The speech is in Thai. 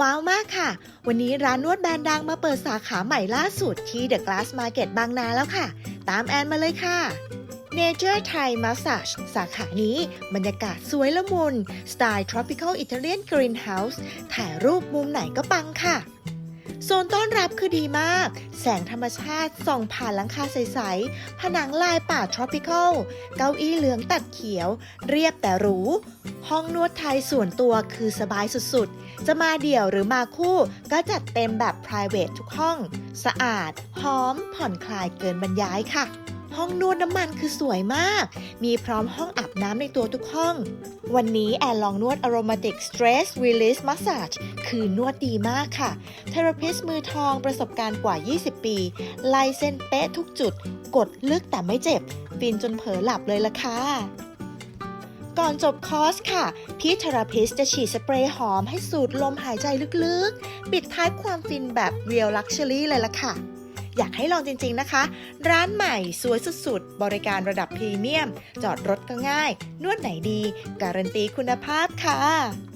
ว้าวมากค่ะ วันนี้ร้านนวดแบรนด์ดังมาเปิดสาขาใหม่ล่าสุดที่ The Glass Market บางนาแล้วค่ะ ตามแอนมาเลยค่ะ Nature Thai Massage สาขานี้บรรยากาศสวยละมุน สไตล์ Tropical Italian Greenhouse ถ่ายรูปมุมไหนก็ปังค่ะ โซนต้อนรับคือดีมาก แสงธรรมชาติส่องผ่านหลังคาใส ๆ ผนังลายป่า tropical เก้าอี้เหลืองตัดเขียว เรียบแต่หรู ห้องนวดไทยส่วนตัวคือสบายสุด ๆ จะมาเดี่ยวหรือมาคู่ก็จัดเต็มแบบ private ทุกห้อง สะอาด หอม ผ่อนคลายเกินบรรยายค่ะ ห้องนวดน้ำมันคือสวยมาก มีพร้อมห้องอาบน้ำในตัวทุกห้อง วันนี้แอนลองนวด aromatic stress release massage คือนวดดีมากค่ะ เทราพิสมือทองประสบการณ์กว่า 20 ปีไล่เส้นเป๊ะทุกจุด กดลึกแต่ไม่เจ็บ ฟินจนเผลอหลับเลยล่ะค่ะก่อนจบคอร์สค่ะ พี่เทราพิสจะฉีดสเปรย์หอมให้สูดลมหายใจลึกๆ ปิดท้ายความฟินแบบ Real Luxury เลยล่ะค่ะ อยากให้ลองจริงๆนะคะ ร้านใหม่สวยสุดๆ บริการระดับพรีเมียม จอดรถก็ง่าย นวดไหนดี การันตีคุณภาพค่ะ